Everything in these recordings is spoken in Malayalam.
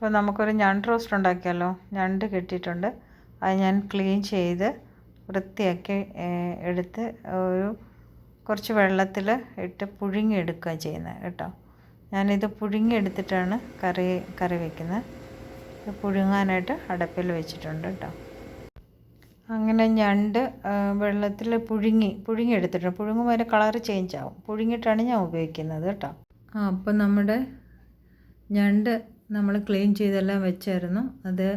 ഇപ്പോൾ നമുക്കൊരു ഞണ്ട് റോസ്റ്റ് ഉണ്ടാക്കിയാലോ? ഞണ്ട് കിട്ടിയിട്ടുണ്ട്. അത് ഞാൻ ക്ലീൻ ചെയ്ത് വൃത്തിയാക്കി എടുത്ത് ഒരു കുറച്ച് വെള്ളത്തിൽ ഇട്ട് പുഴുങ്ങി എടുക്കുക ചെയ്യുന്നത് കേട്ടോ. ഞാനിത് പുഴുങ്ങി എടുത്തിട്ടാണ് കറി കറി വയ്ക്കുന്നത് പുഴുങ്ങാനായിട്ട് അടപ്പിൽ വെച്ചിട്ടുണ്ട് കേട്ടോ. അങ്ങനെ ഞണ്ട് വെള്ളത്തിൽ പുഴുങ്ങി പുഴുങ്ങി എടുത്തിട്ടുണ്ട് പുഴുങ്ങുമ്പോൾ അതിന്റെ കളറ് ചേഞ്ച് ആവും. പുഴുങ്ങിയിട്ടാണ് ഞാൻ ഉപയോഗിക്കുന്നത് കേട്ടോ. ആ അപ്പോൾ നമ്മുടെ ഞണ്ട് നമ്മൾ ക്ലീൻ ചെയ്തെല്ലാം വെച്ചായിരുന്നു. അത്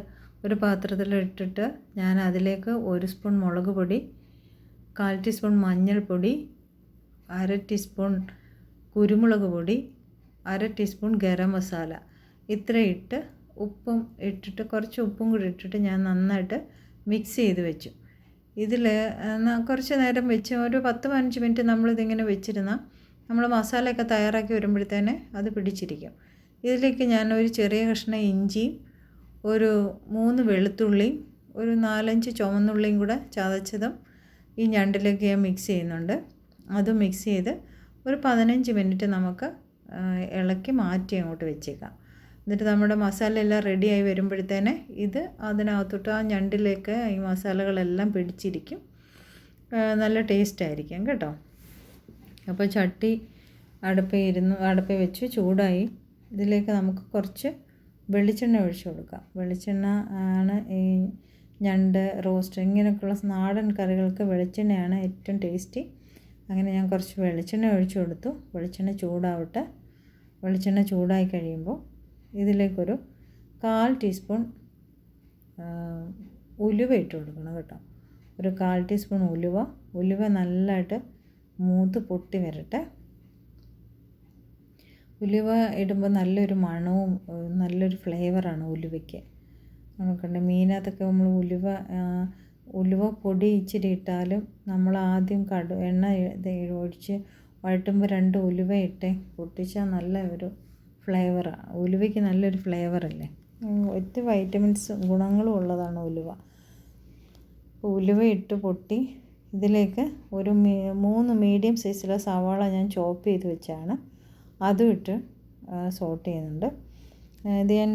ഒരു പാത്രത്തിൽ ഇട്ടിട്ട് ഞാൻ അതിലേക്ക് ഒരു സ്പൂൺ മുളക് പൊടി കാൽ ടീസ്പൂൺ മഞ്ഞൾപ്പൊടി അര ടീസ്പൂൺ കുരുമുളക് പൊടി അര ടീസ്പൂൺ ഗരം മസാല. ഇത്ര ഇട്ട് ഉപ്പും ഇട്ടിട്ട് കുറച്ച് ഉപ്പും കൂടി ഇട്ടിട്ട് ഞാൻ നന്നായിട്ട് മിക്സ് ചെയ്ത് വെച്ചു. ഇതിൽ കുറച്ച് നേരം വെച്ച് ഒരു പത്ത് പതിനഞ്ച് മിനിറ്റ് നമ്മളിതിങ്ങനെ വെച്ചിരുന്നാൽ നമ്മൾ മസാലയൊക്കെ തയ്യാറാക്കി വരുമ്പോഴത്തേനെ അത് പിടിച്ചിരിക്കും. ഇതിലേക്ക് ഞാൻ ഒരു ചെറിയ കഷ്ണം ഇഞ്ചിയും ഒരു മൂന്ന് വെളുത്തുള്ളിയും ഒരു നാലഞ്ച് ചുവന്നുള്ളിയും കൂടെ ചതച്ചതും ഈ ഞണ്ടിലേക്ക് ഞാൻ മിക്സ് ചെയ്യുന്നുണ്ട്. അത് മിക്സ് ചെയ്ത് ഒരു പതിനഞ്ച് മിനിറ്റ് നമുക്ക് ഇളക്കി മാറ്റി അങ്ങോട്ട് വെച്ചേക്കാം. എന്നിട്ട് നമ്മുടെ മസാല എല്ലാം റെഡിയായി വരുമ്പോഴത്തേനെ ഇത് അതിനകത്തോട്ട് ആ ഞണ്ടിലേക്ക് ഈ മസാലകളെല്ലാം പിടിച്ചിരിക്കും. നല്ല ടേസ്റ്റ് ആയിരിക്കും കേട്ടോ. അപ്പോൾ ചട്ടി അടുപ്പിൽ ഇരുന്ന് അടുപ്പിൽ വെച്ച് ചൂടായി ഇതിലേക്ക് നമുക്ക് കുറച്ച് വെളിച്ചെണ്ണ ഒഴിച്ചു കൊടുക്കാം. വെളിച്ചെണ്ണ ആണ് ഈ ഞണ്ട് റോസ്റ്റ് ഇങ്ങനെയൊക്കെയുള്ള നാടൻ കറികൾക്ക് വെളിച്ചെണ്ണയാണ് ഏറ്റവും ടേസ്റ്റി. അങ്ങനെ ഞാൻ കുറച്ച് വെളിച്ചെണ്ണ ഒഴിച്ചു കൊടുത്തു. വെളിച്ചെണ്ണ ചൂടാവട്ടെ. വെളിച്ചെണ്ണ ചൂടായി കഴിയുമ്പോൾ ഇതിലേക്കൊരു കാൽ ടീസ്പൂൺ ഉലുവ ഇട്ട് കൊടുക്കണം കേട്ടോ. ഒരു കാൽ ടീസ്പൂൺ ഉലുവ. ഉലുവ നല്ലതായിട്ട് മൂത്ത് പൊട്ടി വരട്ടെ. ഉലുവ ഇടുമ്പോൾ നല്ലൊരു മണവും നല്ലൊരു ഫ്ലേവറാണ് ഉലുവയ്ക്ക്. നമുക്കുണ്ട് മീനകത്തൊക്കെ നമ്മൾ ഉലുവ ഉലുവ പൊടി ഇച്ചിരി ഇട്ടാലും നമ്മൾ ആദ്യം കടു എണ്ണ ഒഴിച്ച് വഴറ്റുമ്പോൾ രണ്ട് ഉലുവ ഇട്ട് പൊട്ടിച്ചാൽ നല്ല ഒരു ഫ്ലേവറാണ് ഉലുവയ്ക്ക് നല്ലൊരു ഫ്ലേവറല്ലേ? ഒത്തിരി വൈറ്റമിൻസ് ഗുണങ്ങളും ഉള്ളതാണ് ഉലുവ. ഉലുവ ഇട്ട് പൊട്ടി ഇതിലേക്ക് ഒരു മൂന്ന് മീഡിയം സൈസിലെ സവാള ഞാൻ ചോപ്പ് ചെയ്ത് വെച്ചാണ്. അതും ഇട്ട് സോട്ട് ചെയ്യുന്നുണ്ട്. ഇത് ഞാൻ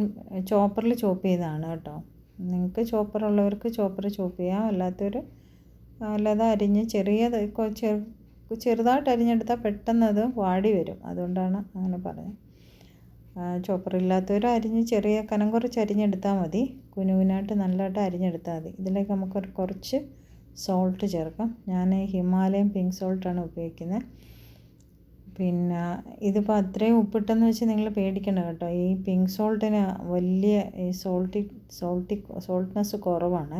ചോപ്പറിൽ ചോപ്പ് ചെയ്തതാണ് കേട്ടോ. നിങ്ങൾക്ക് ചോപ്പർ ഉള്ളവർക്ക് ചോപ്പർ ചോപ്പ് ചെയ്യാം. അല്ലാത്തവർ അല്ലാതെ അരിഞ്ഞ് ചെറിയ ചെറുതായിട്ട് അരിഞ്ഞെടുത്താൽ പെട്ടെന്ന് അത് വാടി വരും. അതുകൊണ്ടാണ് അങ്ങനെ പറഞ്ഞത്. ചോപ്പറില്ലാത്തവരും അരിഞ്ഞ് ചെറിയ കനം കുറച്ച് അരിഞ്ഞെടുത്താൽ മതി. കുനുകുനായിട്ട് നല്ലതായിട്ട് അരിഞ്ഞെടുത്താൽ മതി. ഇതിലേക്ക് നമുക്ക് കുറച്ച് സോൾട്ട് ചേർക്കാം. ഞാൻ ഹിമാലയൻ പിങ്ക് സോൾട്ടാണ് ഉപയോഗിക്കുന്നത്. പിന്നെ ഇതിപ്പോൾ അത്രയും ഉപ്പിട്ടെന്ന് വെച്ച് നിങ്ങൾ പേടിക്കണ്ട കേട്ടോ. ഈ പിങ്ക് സോൾട്ടിന് വലിയ ഈ സോൾട്ടി സോൾട്ടി സോൾട്ട്നെസ് കുറവാണ്.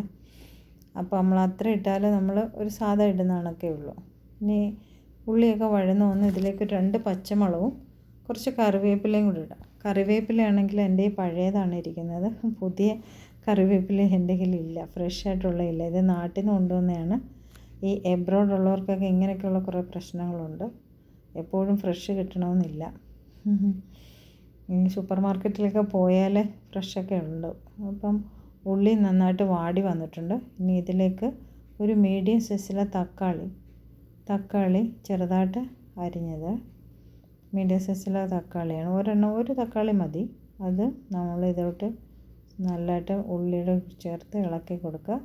അപ്പോൾ നമ്മൾ അത്ര ഇട്ടാൽ നമ്മൾ ഒരു സാധാ ഇടുന്നതാണൊക്കെ ഉള്ളൂ. ഇനി ഉള്ളിയൊക്കെ വഴന്ന് വന്ന് ഇതിലേക്ക് രണ്ട് പച്ചമുളകും കുറച്ച് കറിവേപ്പിലയും കൂടി ഇടാം. കറിവേപ്പിലയാണെങ്കിൽ എന്റെ പഴയതാണ് ഇരിക്കുന്നത്. പുതിയ കറിവേപ്പില എന്റെ കയ്യിലില്ല ഫ്രഷ് ആയിട്ടുള്ള ഇല്ല. ഇത് നാട്ടിൽ നിന്ന് കൊണ്ടുവന്നതാണ്. ഈ എബ്രോഡ് ഉള്ളവർക്കൊക്കെ ഇങ്ങനെയൊക്കെയുള്ള കുറേ പ്രശ്നങ്ങളുണ്ട്. എപ്പോഴും ഫ്രഷ് കിട്ടണമെന്നില്ല. സൂപ്പർ മാർക്കറ്റിലൊക്കെ പോയാൽ ഫ്രഷൊക്കെ ഉണ്ട്. അപ്പം ഉള്ളി നന്നായിട്ട് വാടി വന്നിട്ടുണ്ട്. ഇനി ഇതിലേക്ക് ഒരു മീഡിയം സൈസിലെ തക്കാളി തക്കാളി ചെറുതായിട്ട് അരിഞ്ഞത്. മീഡിയം സൈസിലെ തക്കാളിയാണ്. ഒരെണ്ണം ഒരു തക്കാളി മതി. അത് നമ്മൾ ഇതോട്ട് നല്ലതായിട്ട് ഉള്ളിയുടെ ചേർത്ത് ഇളക്കി കൊടുക്കുക.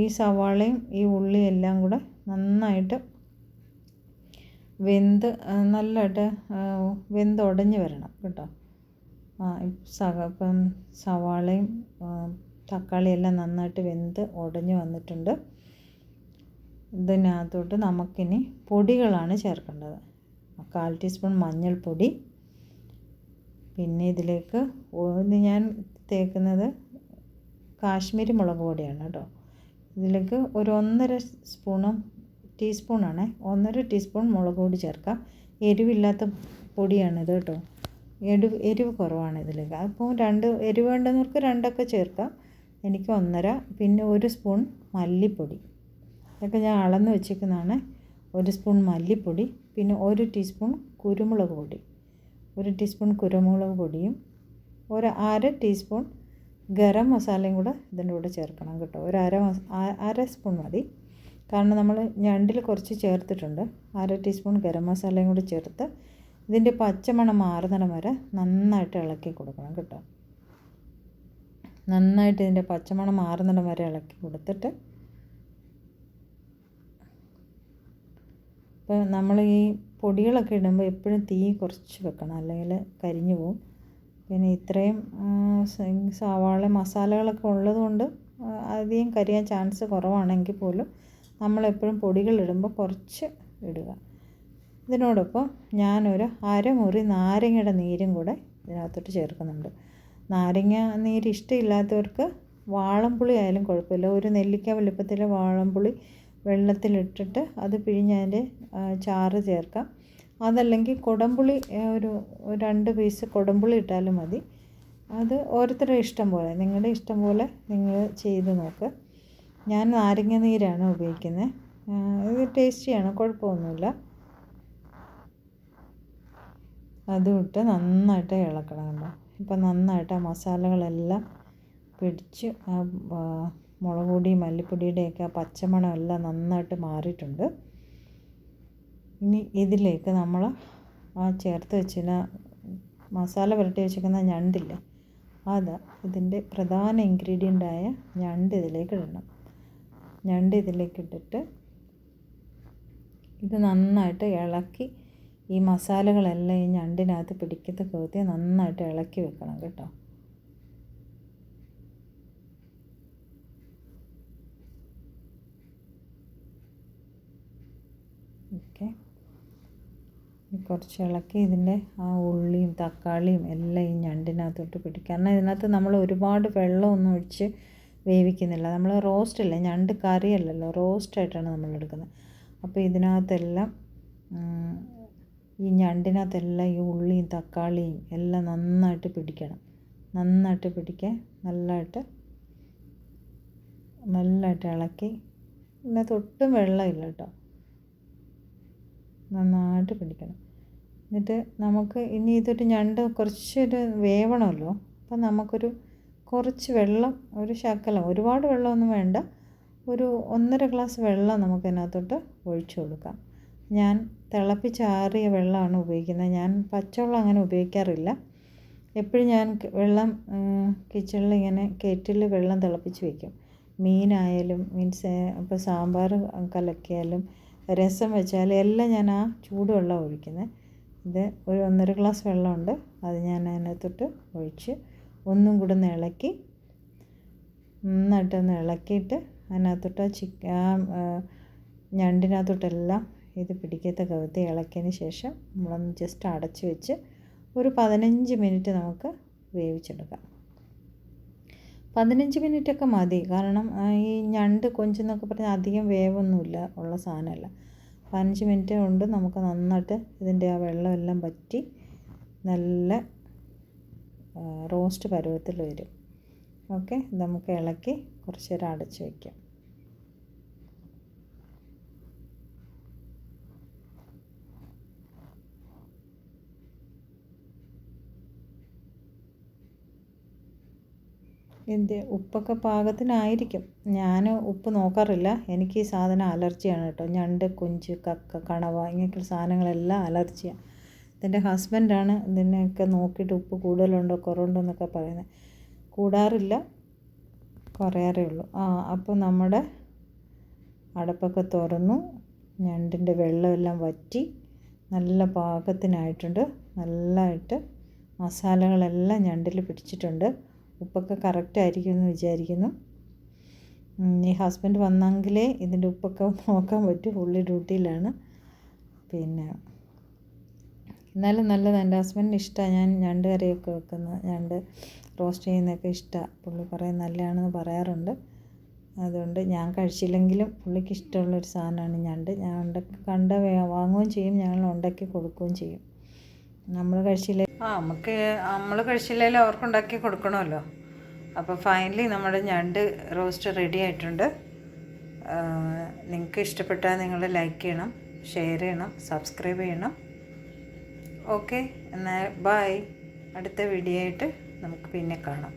ഈ സവാളയും ഈ ഉള്ളിയെല്ലാം കൂടെ നന്നായിട്ട് വെന്ത് നല്ലതായിട്ട് വെന്തുടഞ്ഞ് വരണം കേട്ടോ. സക ഇപ്പം സവാളയും തക്കാളിയെല്ലാം നന്നായിട്ട് വെന്ത് ഉടഞ്ഞ് വന്നിട്ടുണ്ട്. ഇതിനകത്തോട്ട് നമുക്കിനി പൊടികളാണ് ചേർക്കേണ്ടത്. കാൽ ടീസ്പൂൺ മഞ്ഞൾപ്പൊടി. പിന്നെ ഇതിലേക്ക് ഒന്ന് ഞാൻ തേക്കുന്നത് കാശ്മീരി മുളക് പൊടിയാണ് കേട്ടോ. ഇതിലേക്ക് ഒരു ഒന്നര സ്പൂണും ടീസ്പൂണാണ്. ഒന്നര ടീസ്പൂൺ മുളക് പൊടി ചേർക്കാം. എരിവില്ലാത്ത പൊടിയാണിത് കേട്ടോ. എരിവ് എരിവ് കുറവാണ് ഇതിലേക്ക്. അപ്പോൾ രണ്ട് എരിവ് വേണ്ടുന്നവർക്ക് രണ്ടൊക്കെ ചേർക്കാം. എനിക്ക് ഒന്നര പിന്നെ ഒരു സ്പൂൺ മല്ലിപ്പൊടി. ഇതൊക്കെ ഞാൻ അളന്ന് വെച്ചേക്കുന്നതാണ്. ഒരു സ്പൂൺ മല്ലിപ്പൊടി പിന്നെ ഒരു ടീസ്പൂൺ കുരുമുളക് പൊടി. ഒരു ടീസ്പൂൺ കുരുമുളക് പൊടിയും ഒരു അര ടീസ്പൂൺ ഗരം മസാലയും കൂടെ ഇതിന്റെ കൂടെ ചേർക്കണം കേട്ടോ. ഒരു അര അര സ്പൂൺ മതി. കാരണം നമ്മൾ ഞണ്ടിൽ കുറച്ച് ചേർത്തിട്ടുണ്ട്. അര ടീസ്പൂൺ ഗരം മസാലയും കൂടി ചേർത്ത് ഇതിന്റെ പച്ചമണം മാറുന്നിടം വരെ നന്നായിട്ട് ഇളക്കി കൊടുക്കണം കേട്ടോ. നന്നായിട്ട് ഇതിന്റെ പച്ചമണം മാറുന്നിടം വരെ ഇളക്കി കൊടുത്തിട്ട് ഇപ്പോൾ നമ്മൾ ഈ പൊടികളൊക്കെ ഇടുമ്പോൾ എപ്പോഴും തീ കുറച്ച് വെക്കണം. അല്ലെങ്കിൽ കരിഞ്ഞു പോകും പിന്നെ ഇത്രയും സവാള മസാലകളൊക്കെ ഉള്ളതുകൊണ്ട് അധികം കരിയാൻ ചാൻസ് കുറവാണെങ്കിൽ പോലും നമ്മളെപ്പോഴും പൊടികൾ ഇടുമ്പോൾ കുറച്ച് ഇടുക. ഇതിനോടൊപ്പം ഞാനൊരു അരമുറി നാരങ്ങയുടെ നീരും കൂടെ ഇതിനകത്തോട്ട് ചേർക്കുന്നുണ്ട്. നാരങ്ങ നീര് ഇഷ്ടമില്ലാത്തവർക്ക് വാളംപുളി ആയാലും കുഴപ്പമില്ല. ഒരു നെല്ലിക്ക വലുപ്പത്തിലെ വാളംപുളി വെള്ളത്തിലിട്ടിട്ട് അത് പിഴിഞ്ഞതിന്റെ ചാറ് ചേർക്കാം. അതല്ലെങ്കിൽ കുടംപുളി ഒരു രണ്ട് പീസ് കുടംപുളി ഇട്ടാലും മതി. അത് ഓരോരുത്തരുടെ ഇഷ്ടം പോലെ. നിങ്ങളുടെ ഇഷ്ടം പോലെ നിങ്ങൾ ചെയ്ത് നോക്ക്. ഞാൻ നാരങ്ങ നീരാണ് ഉപയോഗിക്കുന്നത് ഇത് ടേസ്റ്റിയാണ് കുഴപ്പമൊന്നുമില്ല. അതും ഇട്ട് നന്നായിട്ട് ഇളക്കണം കണ്ടോ ഇപ്പം നന്നായിട്ട് ആ മസാലകളെല്ലാം പിടിച്ച് ആ മുളക് പൊടി മല്ലിപ്പൊടിയുടെയൊക്കെ ആ പച്ചമണം എല്ലാം നന്നായിട്ട് മാറിയിട്ടുണ്ട്. ഇനി ഇതിലേക്ക് നമ്മൾ ആ ചേർത്ത് വെച്ചിരുന്ന മസാല പുരട്ടി വെച്ചിരിക്കുന്ന ഞണ്ടില്ലേ അത് ഇതിന്റെ പ്രധാന ഇൻഗ്രീഡിയന്റായ ഞണ്ട് ഇതിലേക്ക് ഇടണം. ഞണ്ട് ഇതിലേക്ക് ഇട്ടിട്ട് ഇത് നന്നായിട്ട് ഇളക്കി ഈ മസാലകളെല്ലാം ഈ ഞണ്ടിനകത്ത് പിടിക്കുന്ന കോത്തി നന്നായിട്ട് ഇളക്കി വെക്കണം കേട്ടോ. ഓക്കെ. കുറച്ച് ഇളക്കി ഇതിന്റെ ആ ഉള്ളിയും തക്കാളിയും എല്ലാം ഈ ഞണ്ടിനകത്തോട്ട് പിടിക്കും കാരണം ഇതിനകത്ത് നമ്മൾ ഒരുപാട് വെള്ളമൊന്നും ഒഴിച്ച് വേവിക്കുന്നില്ല. നമ്മൾ റോസ്റ്റ് അല്ലേ? ഞണ്ട് കറിയല്ലല്ലോ. റോസ്റ്റായിട്ടാണ് നമ്മൾ എടുക്കുന്നത്. അപ്പോൾ ഇതിനകത്തെല്ലാം ഈ ഞണ്ടിനകത്തെല്ലാം ഈ ഉള്ളിയും തക്കാളിയും എല്ലാം നന്നായിട്ട് പിടിക്കണം. നന്നായിട്ട് പിടിക്കാൻ നല്ലതായിട്ട് നല്ലതായിട്ട് ഇളക്കി. ഇതിനകത്ത് ഒട്ടും വെള്ളമില്ല കേട്ടോ. നന്നായിട്ട് പിടിക്കണം. എന്നിട്ട് നമുക്ക് ഇനി ഇതൊരു ഞണ്ട് കുറച്ചൊരു വേവണമല്ലോ. അപ്പം നമുക്കൊരു കുറച്ച് വെള്ളം ഒരു ശകലം ഒരുപാട് വെള്ളമൊന്നും വേണ്ട. ഒരു ഒന്നര ഗ്ലാസ് വെള്ളം നമുക്കതിനകത്തോട്ട് ഒഴിച്ചു കൊടുക്കാം. ഞാൻ തിളപ്പിച്ചാറിയ വെള്ളമാണ് ഉപയോഗിക്കുന്നത്. ഞാൻ പച്ചവെള്ളം അങ്ങനെ ഉപയോഗിക്കാറില്ല. എപ്പോഴും ഞാൻ വെള്ളം കിച്ചണിൽ ഇങ്ങനെ കെറ്റിൽ വെള്ളം തിളപ്പിച്ച് വയ്ക്കും മീനായാലും മീൻസ് ഇപ്പോൾ സാമ്പാർ കലക്കിയാലും രസം വെച്ചാലും എല്ലാം ഞാൻ ആ ചൂടുവെള്ളം ഒഴിക്കുന്നത്. ഇത് ഒരു ഒന്നര ഗ്ലാസ് വെള്ളമുണ്ട്. അത് ഞാൻ അതിനകത്തോട്ട് ഒഴിച്ച് ഒന്നും കൂടെ ഒന്ന് ഇളക്കി നന്നായിട്ടൊന്ന് ഇളക്കിയിട്ട് അതിനകത്തോട്ട് ചിക്ക ആ ഞണ്ടിനകത്തോട്ടെല്ലാം ഇത് പിടിക്കാത്ത കവിത്തി ഇളക്കിയതിന് ശേഷം നമ്മളൊന്ന് ജസ്റ്റ് അടച്ച് വെച്ച് ഒരു പതിനഞ്ച് മിനിറ്റ് നമുക്ക് വേവിച്ചെടുക്കാം. പതിനഞ്ച് മിനിറ്റൊക്കെ മതി. കാരണം ഈ ഞണ്ട് കൊഞ്ചെന്നൊക്കെ പറഞ്ഞാൽ അധികം വേവൊന്നുമില്ല ഉള്ള സാധനമല്ല. പതിനഞ്ച് മിനിറ്റ് കൊണ്ട് നമുക്ക് നന്നായിട്ട് ഇതിന്റെ ആ വെള്ളമെല്ലാം പറ്റി നല്ല റോസ്റ്റ് പരുവത്തിൽ വരും. ഓക്കെ നമുക്ക് ഇളക്കി കുറച്ച് നേരം അടച്ച് വയ്ക്കാം ഇതിന്റെ ഉപ്പൊക്കെ പാകത്തിനായിരിക്കും. ഞാൻ ഉപ്പ് നോക്കാറില്ല. എനിക്ക് ഈ സാധനം അലർജിയാണ് കേട്ടോ. ഞണ്ട് കൊഞ്ച് കക്ക കണവ ഇങ്ങനെയൊക്കെയുള്ള സാധനങ്ങളെല്ലാം അലർജിയാണ് ഇതെന്റെ ഹസ്ബൻഡാണ് ഇതിനെയൊക്കെ നോക്കിയിട്ട് ഉപ്പ് കൂടുതലുണ്ടോ കുറവുണ്ടോ എന്നൊക്കെ പറയുന്നത്. കൂടാറില്ല കുറയാറേ ഉള്ളൂ. ആ അപ്പോൾ നമ്മുടെ അടപ്പൊക്കെ തുറന്നു. ഞണ്ടിന്റെ വെള്ളമെല്ലാം വറ്റി നല്ല പാകത്തിനായിട്ടുണ്ട്. നല്ലതായിട്ട് മസാലകളെല്ലാം ഞണ്ടിൽ പിടിച്ചിട്ടുണ്ട്. ഉപ്പൊക്കെ കറക്റ്റ് ആയിരിക്കും എന്ന് വിചാരിക്കുന്നു ഈ ഹസ്ബൻഡ് വന്നെങ്കിലേ ഇതിന്റെ ഉപ്പൊക്കെ നോക്കാൻ പറ്റും. പുള്ളി ഡ്യൂട്ടിയിലാണ് പിന്നെ എന്നാലും നല്ലത് എന്റെ ഹസ്ബൻഡിന് ഇഷ്ടമാണ് ഞാൻ ഞണ്ട് കറിയൊക്കെ വെക്കുന്നത്. ഞണ്ട് റോസ്റ്റ് ചെയ്യുന്നതൊക്കെ ഇഷ്ടമാണ് പുള്ളി പറയും നല്ലതാണെന്ന് പറയാറുണ്ട്. അതുകൊണ്ട് ഞാൻ കഴിച്ചില്ലെങ്കിലും പുള്ളിക്ക് ഇഷ്ടമുള്ളൊരു സാധനമാണ് ഞണ്ട്. ഞാൻ ഉണ്ടാക്കി കണ്ട വാങ്ങുകയും ചെയ്യും. ഞങ്ങൾ ഉണ്ടാക്കി കൊടുക്കുകയും ചെയ്യും. നമ്മൾ കഴിച്ചില്ലേ? ആ നമുക്ക് നമ്മൾ കഴിച്ചില്ലെങ്കിലും അവർക്ക് ഉണ്ടാക്കി കൊടുക്കണമല്ലോ. അപ്പോൾ ഫൈനലി നമ്മുടെ ഞണ്ട് റോസ്റ്റ് റെഡി ആയിട്ടുണ്ട്. നിങ്ങൾക്ക് ഇഷ്ടപ്പെട്ടാൽ നിങ്ങൾ ലൈക്ക് ചെയ്യണം ഷെയർ ചെയ്യണം സബ്സ്ക്രൈബ് ചെയ്യണം. ഓക്കെ എന്നാൽ ബായ് അടുത്ത വീഡിയോ ആയിട്ട് നമുക്ക് പിന്നെ കാണാം.